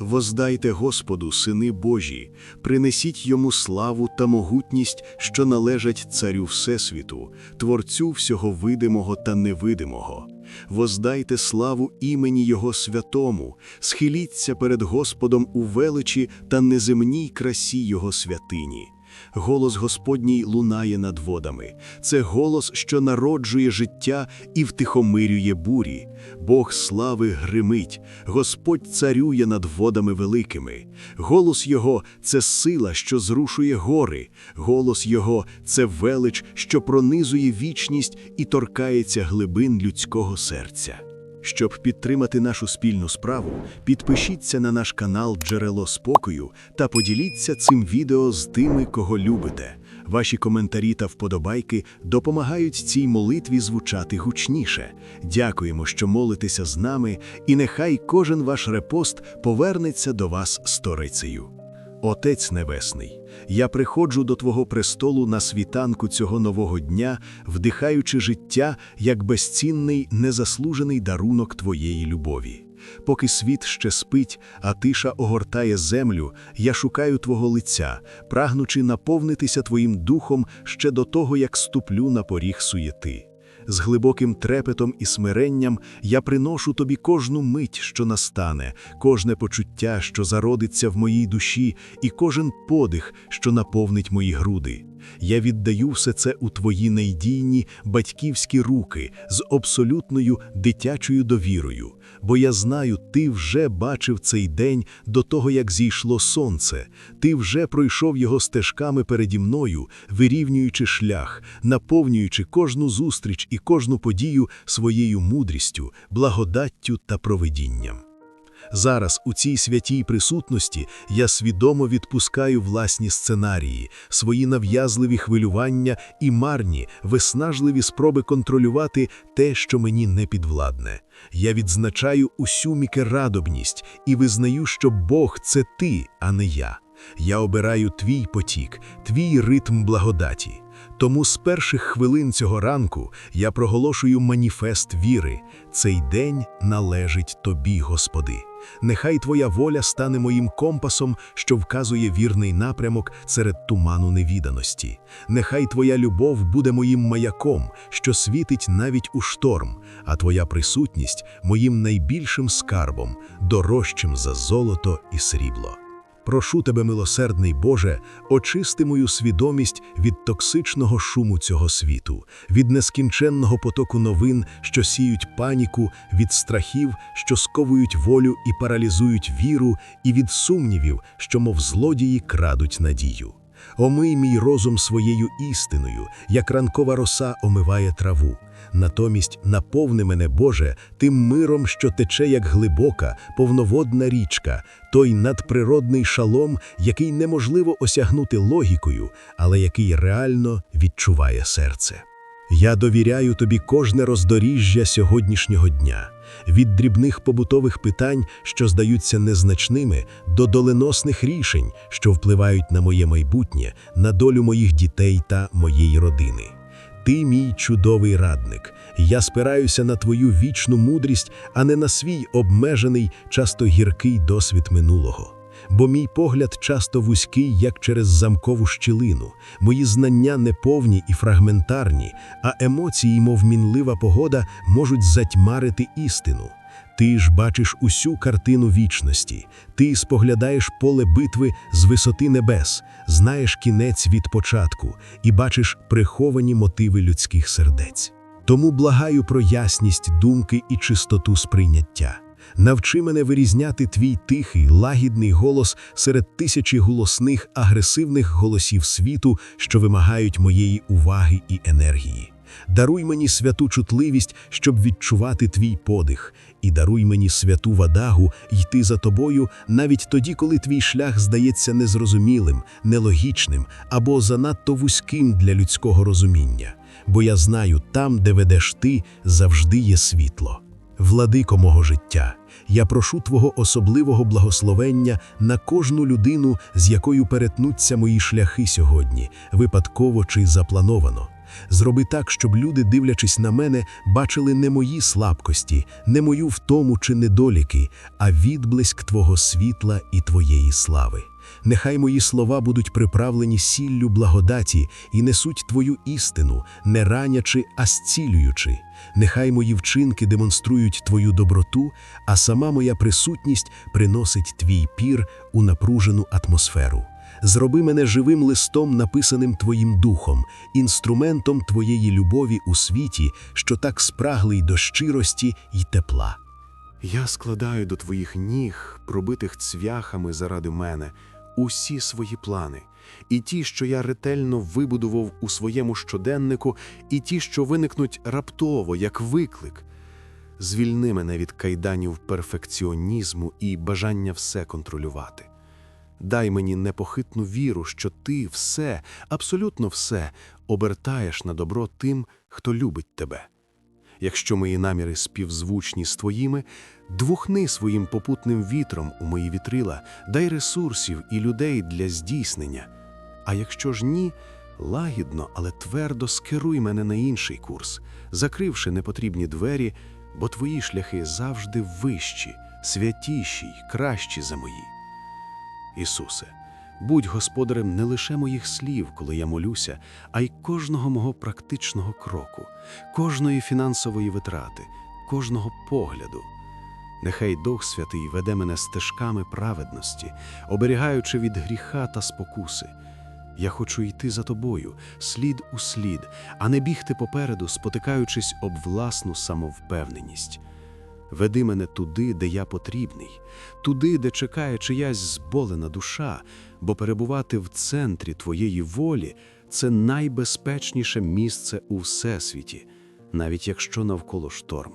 Воздайте Господу, сини Божі, принесіть йому славу та могутність, що належать Царю Всесвіту, Творцю всього видимого та невидимого. Воздайте славу імені Його святому, схиліться перед Господом у величі та неземній красі Його святині. Голос Господній лунає над водами. Це голос, що народжує життя і втихомирює бурі. Бог слави гримить, Господь царює над водами великими. Голос Його це сила, що зрушує гори. Голос Його це велич, що пронизує вічність і торкається глибин людського серця. Щоб підтримати нашу спільну справу, підпишіться на наш канал Джерело Спокою та поділіться цим відео з тими, кого любите. Ваші коментарі та вподобайки допомагають цій молитві звучати гучніше. Дякуємо, що молитеся з нами, і нехай кожен ваш репост повернеться до вас сторицею. Отець Небесний, я приходжу до Твого престолу на світанку цього нового дня, вдихаючи життя як безцінний, незаслужений дарунок Твоєї любові. Поки світ ще спить, а тиша огортає землю, я шукаю Твого лиця, прагнучи наповнитися Твоїм духом ще до того, як ступлю на поріг суєти. З глибоким трепетом і смиренням я приношу тобі кожну мить, що настане, кожне почуття, що зародиться в моїй душі, і кожен подих, що наповнить мої груди. Я віддаю все це у твої найдійні батьківські руки з абсолютною дитячою довірою, бо я знаю, ти вже бачив цей день до того, як зійшло сонце, ти вже пройшов його стежками переді мною, вирівнюючи шлях, наповнюючи кожну зустріч і кожну подію своєю мудрістю, благодаттю та провидінням. Зараз у цій святій присутності я свідомо відпускаю власні сценарії, свої нав'язливі хвилювання і марні, виснажливі спроби контролювати те, що мені не підвладне. Я відзначаю усю мікерадобність і визнаю, що Бог це ти, а не я. Я обираю твій потік, твій ритм благодаті. Тому з перших хвилин цього ранку я проголошую маніфест віри. Цей день належить тобі, Господи. Нехай Твоя воля стане моїм компасом, що вказує вірний напрямок серед туману невіданості. Нехай Твоя любов буде моїм маяком, що світить навіть у шторм, а Твоя присутність моїм найбільшим скарбом, дорожчим за золото і срібло. Прошу тебе, милосердний Боже, очисти мою свідомість від токсичного шуму цього світу, від нескінченного потоку новин, що сіють паніку, від страхів, що сковують волю і паралізують віру, і від сумнівів, що, мов злодії, крадуть надію. Омий мій розум своєю істиною, як ранкова роса омиває траву. Натомість наповни мене, Боже, тим миром, що тече, як глибока, повноводна річка, той надприродний шалом, який неможливо осягнути логікою, але який реально відчуває серце. Я довіряю тобі кожне роздоріжжя сьогоднішнього дня, від дрібних побутових питань, що здаються незначними, до доленосних рішень, що впливають на моє майбутнє, на долю моїх дітей та моєї родини. Ти мій чудовий радник. Я спираюся на твою вічну мудрість, а не на свій обмежений, часто гіркий досвід минулого. Бо мій погляд часто вузький, як через замкову щілину, мої знання неповні і фрагментарні, а емоції, мов мінлива погода, можуть затьмарити істину. Ти ж бачиш усю картину вічності, ти споглядаєш поле битви з висоти небес, знаєш кінець від початку і бачиш приховані мотиви людських сердець. Тому благаю про ясність думки і чистоту сприйняття. Навчи мене вирізняти твій тихий, лагідний голос серед тисячі голосних, агресивних голосів світу, що вимагають моєї уваги і енергії. Даруй мені святу чутливість, щоб відчувати твій подих, і даруй мені святу вадагу йти за тобою навіть тоді, коли твій шлях здається незрозумілим, нелогічним або занадто вузьким для людського розуміння. Бо я знаю, там, де ведеш ти, завжди є світло. Владико мого життя, я прошу Твого особливого благословення на кожну людину, з якою перетнуться мої шляхи сьогодні, випадково чи заплановано. Зроби так, щоб люди, дивлячись на мене, бачили не мої слабкості, не мою втому чи недоліки, а відблиск Твого світла і Твоєї слави. Нехай мої слова будуть приправлені сіллю благодаті і несуть Твою істину, не ранячи, а зцілюючи. Нехай мої вчинки демонструють Твою доброту, а сама моя присутність приносить Твій пір у напружену атмосферу. Зроби мене живим листом, написаним Твоїм духом, інструментом Твоєї любові у світі, що так спраглий до щирості й тепла. Я складаю до твоїх ніг, пробитих цвяхами заради мене, усі свої плани, і ті, що я ретельно вибудував у своєму щоденнику, і ті, що виникнуть раптово, як виклик. Звільни мене від кайданів перфекціонізму і бажання все контролювати. Дай мені непохитну віру, що ти все, абсолютно все, обертаєш на добро тим, хто любить тебе. Якщо мої наміри співзвучні з твоїми, двухни своїм попутним вітром у мої вітрила, дай ресурсів і людей для здійснення. А якщо ж ні, лагідно, але твердо скеруй мене на інший курс, закривши непотрібні двері, бо твої шляхи завжди вищі, святіші й кращі за мої. Ісусе, будь господарем не лише моїх слів, коли я молюся, а й кожного мого практичного кроку, кожної фінансової витрати, кожного погляду. Нехай Дух Святий веде мене стежками праведності, оберігаючи від гріха та спокуси. Я хочу йти за тобою, слід у слід, а не бігти попереду, спотикаючись об власну самовпевненість. Веди мене туди, де я потрібний, туди, де чекає чиясь зболена душа, бо перебувати в центрі твоєї волі це найбезпечніше місце у всесвіті, навіть якщо навколо шторм.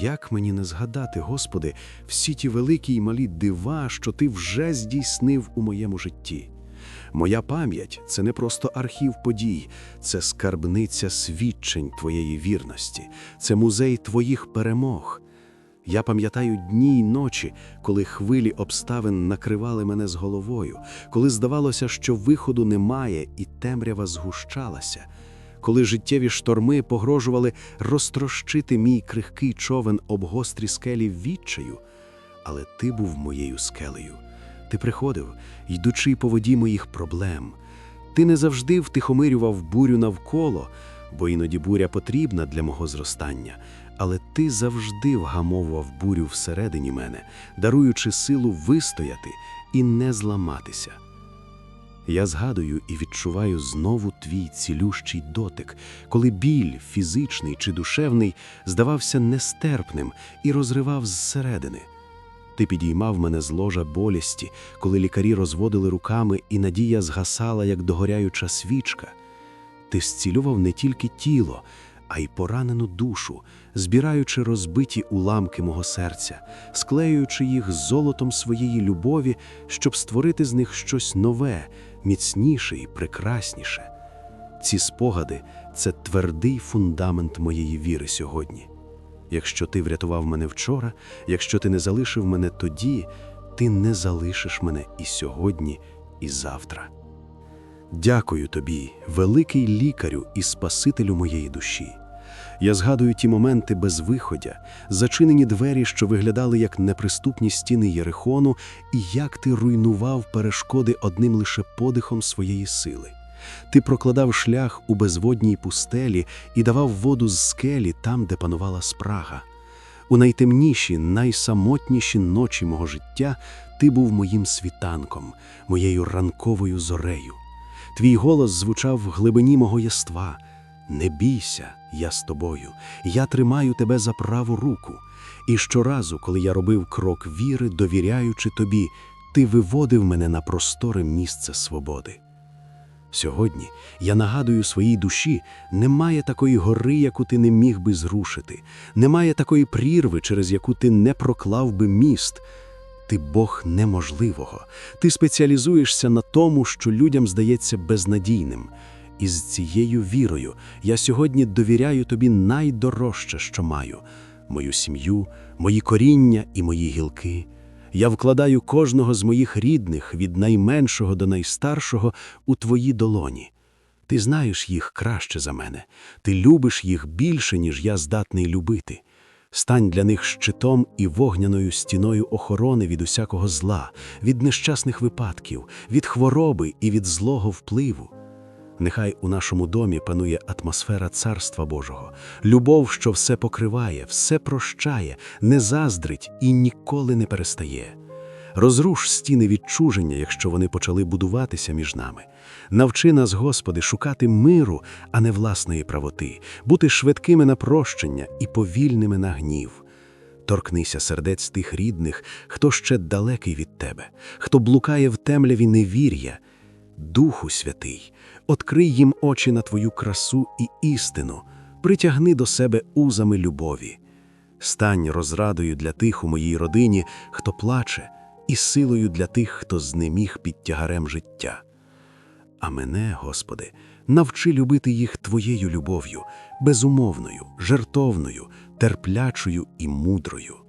Як мені не згадати, Господи, всі ті великі й малі дива, що Ти вже здійснив у моєму житті? Моя пам'ять це не просто архів подій, це скарбниця свідчень Твоєї вірності, це музей Твоїх перемог. Я пам'ятаю дні й ночі, коли хвилі обставин накривали мене з головою, коли здавалося, що виходу немає і темрява згущалася, коли життєві шторми погрожували розтрощити мій крихкий човен об гострі скелі відчаю, але ти був моєю скелею. Ти приходив, йдучи по воді моїх проблем. Ти не завжди втихомирював бурю навколо, бо іноді буря потрібна для мого зростання, але ти завжди вгамовував бурю всередині мене, даруючи силу вистояти і не зламатися. Я згадую і відчуваю знову твій цілющий дотик, коли біль, фізичний чи душевний, здавався нестерпним і розривав зсередини. Ти підіймав мене з ложа болісті, коли лікарі розводили руками, і надія згасала, як догоряюча свічка. Ти зцілював не тільки тіло, а й поранену душу, збираючи розбиті уламки мого серця, склеюючи їх з золотом своєї любові, щоб створити з них щось нове, міцніше і прекрасніше. Ці спогади це твердий фундамент моєї віри сьогодні. Якщо ти врятував мене вчора, якщо ти не залишив мене тоді, ти не залишиш мене і сьогодні, і завтра. Дякую тобі, великий лікарю і спасителю моєї душі. Я згадую ті моменти безвиходя, зачинені двері, що виглядали як неприступні стіни Єрихону, і як ти руйнував перешкоди одним лише подихом своєї сили. Ти прокладав шлях у безводній пустелі і давав воду з скелі там, де панувала спрага. У найтемніші, найсамотніші ночі мого життя ти був моїм світанком, моєю ранковою зорею. Твій голос звучав в глибині мого єства. Не бійся, я з тобою, я тримаю тебе за праву руку. І щоразу, коли я робив крок віри, довіряючи тобі, ти виводив мене на просторе місце свободи. Сьогодні я нагадую своїй душі, немає такої гори, яку ти не міг би зрушити, немає такої прірви, через яку ти не проклав би міст. Ти Бог неможливого, ти спеціалізуєшся на тому, що людям здається безнадійним. І з цією вірою я сьогодні довіряю тобі найдорожче, що маю мою сім'ю, мої коріння і мої гілки. Я вкладаю кожного з моїх рідних від найменшого до найстаршого у твої долоні. Ти знаєш їх краще за мене, ти любиш їх більше, ніж я здатний любити. Стань для них щитом і вогняною стіною охорони від усякого зла, від нещасних випадків, від хвороби і від злого впливу. Нехай у нашому домі панує атмосфера Царства Божого, любов, що все покриває, все прощає, не заздрить і ніколи не перестає. Розруш стіни відчуження, якщо вони почали будуватися між нами. Навчи нас, Господи, шукати миру, а не власної правоти, бути швидкими на прощення і повільними на гнів. Торкнися сердець тих рідних, хто ще далекий від тебе, хто блукає в темряві невір'я. Духу Святий, открий їм очі на Твою красу і істину, притягни до себе узами любові. Стань розрадою для тих у моїй родині, хто плаче, і силою для тих, хто знеміг під тягарем життя. А мене, Господи, навчи любити їх Твоєю любов'ю, безумовною, жертовною, терплячою і мудрою.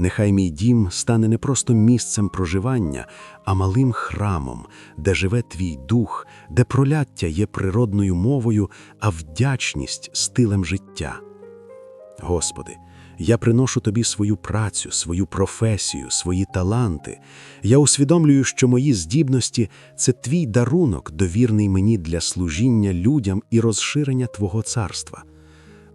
Нехай мій дім стане не просто місцем проживання, а малим храмом, де живе твій дух, де проляття є природною мовою, а вдячність стилем життя. Господи, я приношу тобі свою працю, свою професію, свої таланти. Я усвідомлюю, що мої здібності це твій дарунок, довірний мені для служіння людям і розширення Твого царства.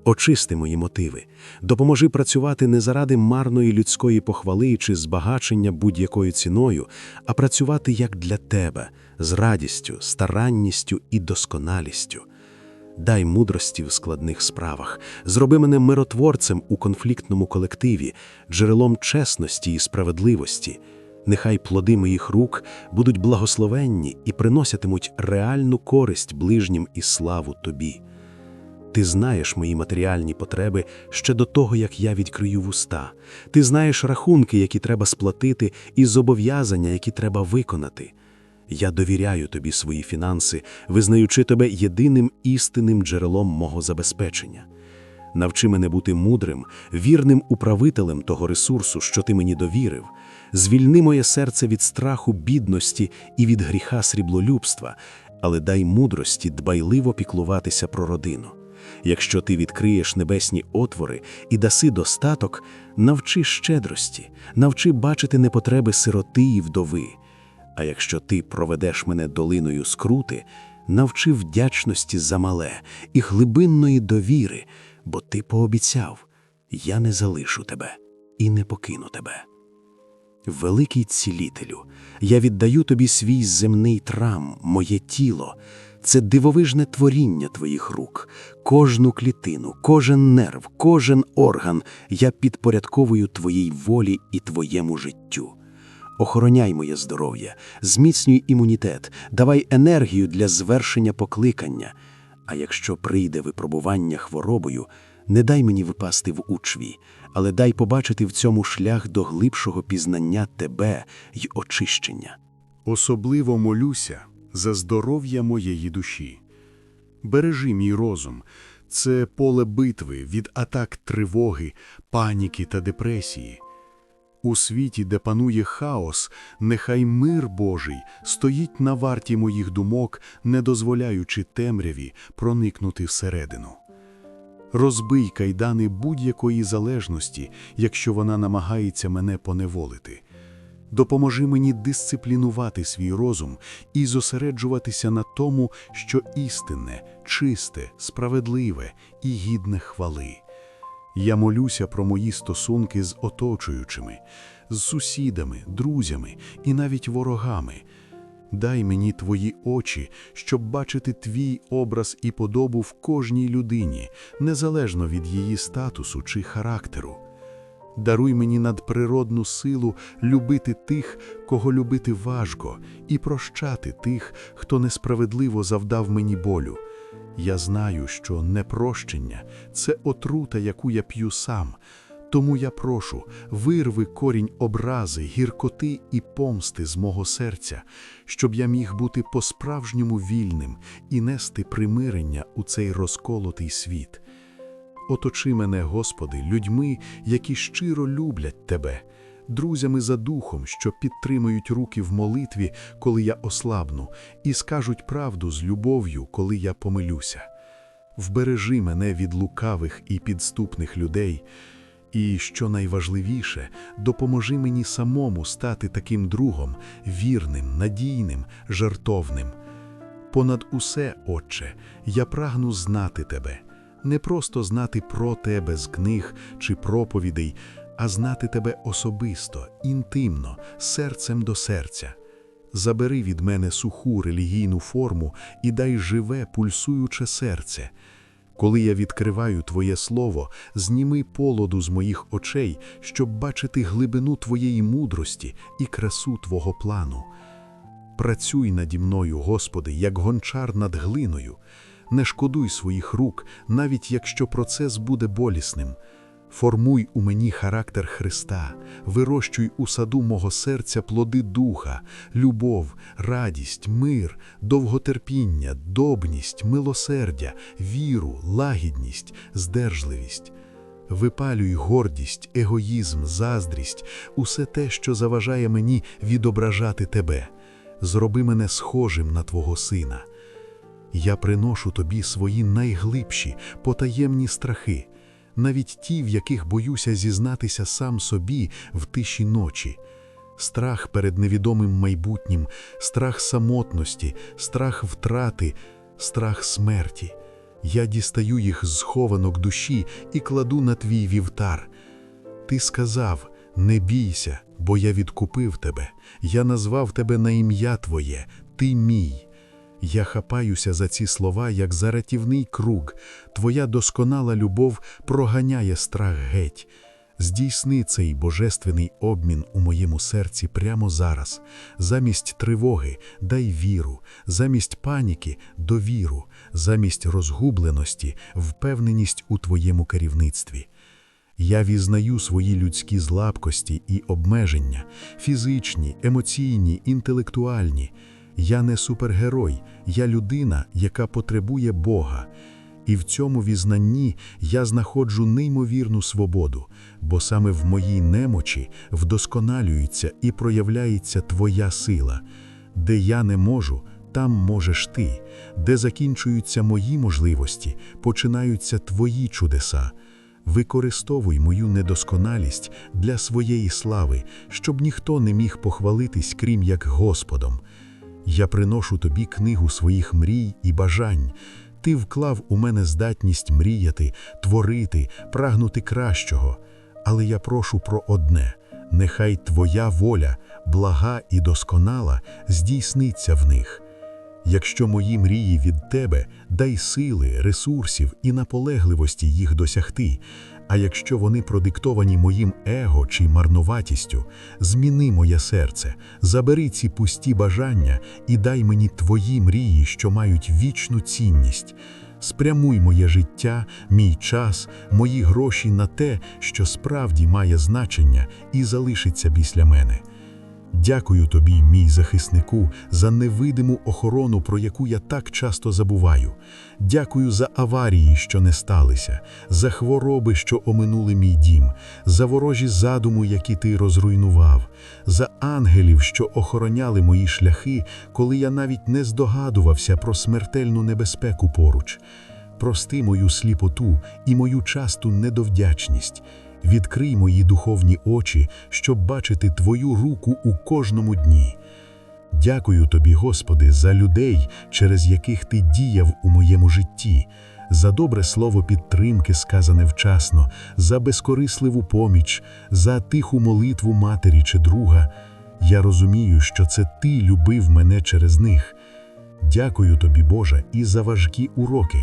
Очисти мої мотиви, допоможи працювати не заради марної людської похвали чи збагачення будь-якою ціною, а працювати як для тебе, з радістю, старанністю і досконалістю. Дай мудрості в складних справах, зроби мене миротворцем у конфліктному колективі, джерелом чесності і справедливості. Нехай плоди моїх рук будуть благословенні і приносятимуть реальну користь ближнім і славу тобі. Ти знаєш мої матеріальні потреби ще до того, як я відкрию вуста. Ти знаєш рахунки, які треба сплатити, і зобов'язання, які треба виконати. Я довіряю тобі свої фінанси, визнаючи тебе єдиним істинним джерелом мого забезпечення. Навчи мене бути мудрим, вірним управителем того ресурсу, що ти мені довірив. Звільни моє серце від страху бідності і від гріха сріблолюбства, але дай мудрості дбайливо піклуватися про родину. Якщо ти відкриєш небесні отвори і даси достаток, навчи щедрості, навчи бачити непотреби сироти і вдови. А якщо ти проведеш мене долиною скрути, навчи вдячності за мале і глибинної довіри, бо ти пообіцяв, я не залишу тебе і не покину тебе. Великий цілителю, я віддаю тобі свій земний трам, моє тіло, це дивовижне творіння твоїх рук. Кожну клітину, кожен нерв, кожен орган я підпорядковую твоїй волі і твоєму життю. Охороняй моє здоров'я, зміцнюй імунітет, давай енергію для звершення покликання. А якщо прийде випробування хворобою, не дай мені випасти в учві, але дай побачити в цьому шлях до глибшого пізнання тебе й очищення. Особливо молюся за здоров'я моєї душі. Бережи мій розум. Це поле битви від атак тривоги, паніки та депресії. У світі, де панує хаос, нехай мир Божий стоїть на варті моїх думок, не дозволяючи темряві проникнути всередину. Розбий кайдани будь-якої залежності, якщо вона намагається мене поневолити. Допоможи мені дисциплінувати свій розум і зосереджуватися на тому, що істинне, чисте, справедливе і гідне хвали. Я молюся про мої стосунки з оточуючими, з сусідами, друзями і навіть ворогами. Дай мені твої очі, щоб бачити твій образ і подобу в кожній людині, незалежно від її статусу чи характеру. Даруй мені надприродну силу любити тих, кого любити важко, і прощати тих, хто несправедливо завдав мені болю. Я знаю, що непрощення це отрута, яку я п'ю сам. Тому я прошу, вирви корінь образи, гіркоти і помсти з мого серця, щоб я міг бути по-справжньому вільним і нести примирення у цей розколотий світ. Оточи мене, Господи, людьми, які щиро люблять Тебе. друзями за духом, що підтримують руки в молитві, коли я ослабну, і скажуть правду з любов'ю, коли я помилюся. Вбережи мене від лукавих і підступних людей, і, що найважливіше, допоможи мені самому стати таким другом, вірним, надійним, жартовним. Понад усе, Отче, я прагну знати Тебе, не просто знати про Тебе з книг чи проповідей, а знати Тебе особисто, інтимно, серцем до серця. Забери від мене суху релігійну форму і дай живе, пульсуюче серце. Коли я відкриваю Твоє Слово, зніми полоду з моїх очей, щоб бачити глибину Твоєї мудрості і красу Твого плану. Працюй наді мною, Господи, як гончар над глиною. Не шкодуй своїх рук, навіть якщо процес буде болісним. Формуй у мені характер Христа, вирощуй у саду мого серця плоди духа, любов, радість, мир, довготерпіння, добність, милосердя, віру, лагідність, здержливість. Випалюй гордість, егоїзм, заздрість, усе те, що заважає мені відображати тебе. Зроби мене схожим на Твого Сина. Я приношу тобі свої найглибші, потаємні страхи, навіть ті, в яких боюся зізнатися сам собі в тиші ночі. Страх перед невідомим майбутнім, страх самотності, страх втрати, страх смерті. Я дістаю їх з схованок душі і кладу на твій вівтар. Ти сказав: не бійся, бо я відкупив тебе, я назвав тебе на ім'я Твоє, ти мій. Я хапаюся за ці слова, як за рятівний круг. Твоя досконала любов проганяє страх геть. Здійсни цей божественний обмін у моєму серці прямо зараз. Замість тривоги дай віру, замість паніки довіру, замість розгубленості впевненість у твоєму керівництві. Я візнаю свої людські злабкості і обмеження, фізичні, емоційні, інтелектуальні. Я не супергерой, я людина, яка потребує Бога. І в цьому візнанні я знаходжу неймовірну свободу, бо саме в моїй немочі вдосконалюється і проявляється Твоя сила. Де я не можу, там можеш ти, де закінчуються мої можливості, починаються Твої чудеса. Використовуй мою недосконалість для своєї слави, щоб ніхто не міг похвалитись, крім як Господом. Я приношу тобі книгу своїх мрій і бажань. Ти вклав у мене здатність мріяти, творити, прагнути кращого. Але я прошу про одне: нехай твоя воля, блага і досконала, здійсниться в них. Якщо мої мрії від тебе, дай сили, ресурсів і наполегливості їх досягти. А якщо вони продиктовані моїм его чи марноватістю, зміни моє серце, забери ці пусті бажання і дай мені твої мрії, що мають вічну цінність. Спрямуй моє життя, мій час, мої гроші на те, що справді має значення і залишиться після мене. Дякую тобі, мій захиснику, за невидиму охорону, про яку я так часто забуваю. Дякую за аварії, що не сталися, за хвороби, що оминули мій дім, за ворожі задуми, які ти розруйнував, за ангелів, що охороняли мої шляхи, коли я навіть не здогадувався про смертельну небезпеку поруч. Прости мою сліпоту і мою часту недовдячність. Відкрий мої духовні очі, щоб бачити Твою руку у кожному дні. Дякую Тобі, Господи, за людей, через яких Ти діяв у моєму житті, за добре слово підтримки, сказане вчасно, за безкорисливу поміч, за тиху молитву матері чи друга. Я розумію, що це Ти любив мене через них. Дякую Тобі, Боже, і за важкі уроки.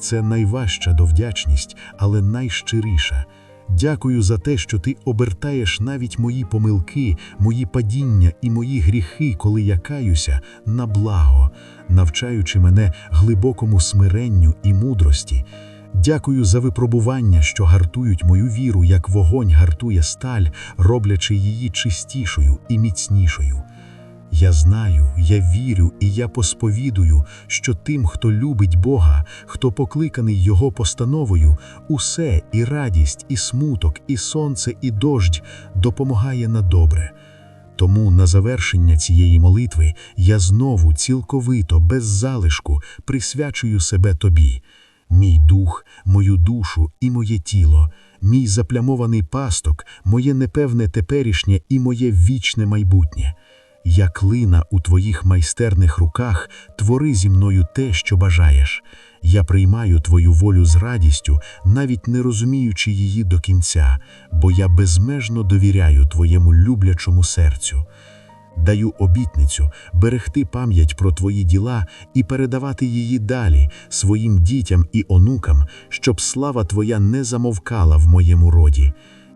Це найважча довдячність, але найщиріша. Дякую за те, що ти обертаєш навіть мої помилки, мої падіння і мої гріхи, коли я каюся, на благо, навчаючи мене глибокому смиренню і мудрості. Дякую за випробування, що гартують мою віру, як вогонь гартує сталь, роблячи її чистішою і міцнішою. Я знаю, я вірю і я посповідую, що тим, хто любить Бога, хто покликаний Його постановою, усе і радість, і смуток, і сонце, і дощ допомагає на добре. Тому на завершення цієї молитви я знову цілковито, без залишку присвячую себе тобі, мій дух, мою душу і моє тіло, мій заплямований пасток, моє непевне теперішнє і моє вічне майбутнє. Я клина у твоїх майстерних руках, твори зі мною те, що бажаєш. Я приймаю твою волю з радістю, навіть не розуміючи її до кінця, бо я безмежно довіряю твоєму люблячому серцю. Даю обітницю берегти пам'ять про твої діла і передавати її далі своїм дітям і онукам, щоб слава твоя не замовкала в моєму роді.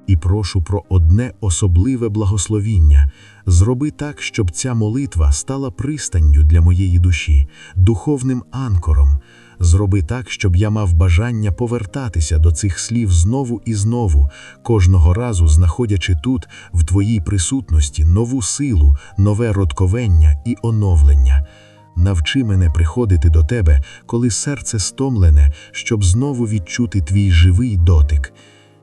І прошу про одне особливе благословіння. Зроби так, щоб ця молитва стала пристанню для моєї душі, духовним анкором. Зроби так, щоб я мав бажання повертатися до цих слів знову і знову, кожного разу знаходячи тут, в твоїй присутності, нову силу, нове родковення і оновлення. Навчи мене приходити до тебе, коли серце стомлене, щоб знову відчути твій живий дотик.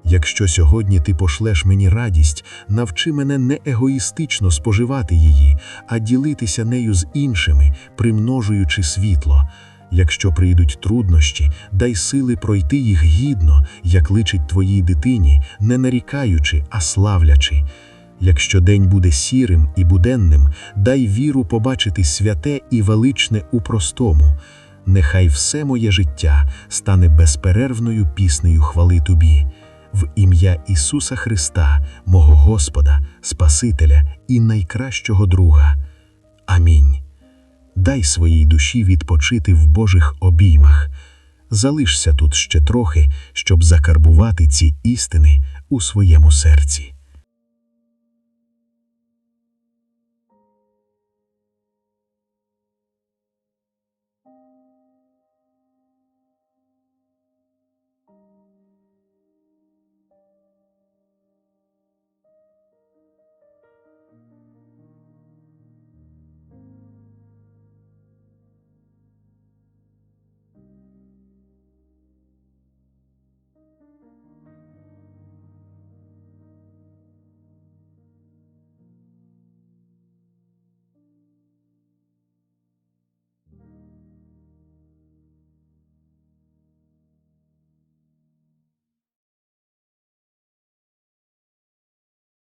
Якщо сьогодні ти пошлеш мені радість, навчи мене не егоїстично споживати її, а ділитися нею з іншими, примножуючи світло. Якщо прийдуть труднощі, дай сили пройти їх гідно, як личить твоїй дитині, не нарікаючи, а славлячи. Якщо день буде сірим і буденним, дай віру побачити святе і величне у простому. Нехай все моє життя стане безперервною піснею хвали тобі. В ім'я Ісуса Христа, мого Господа, Спасителя і найкращого друга. Амінь. Дай своїй душі відпочити в Божих обіймах. Залишся тут ще трохи, щоб закарбувати ці істини у своєму серці.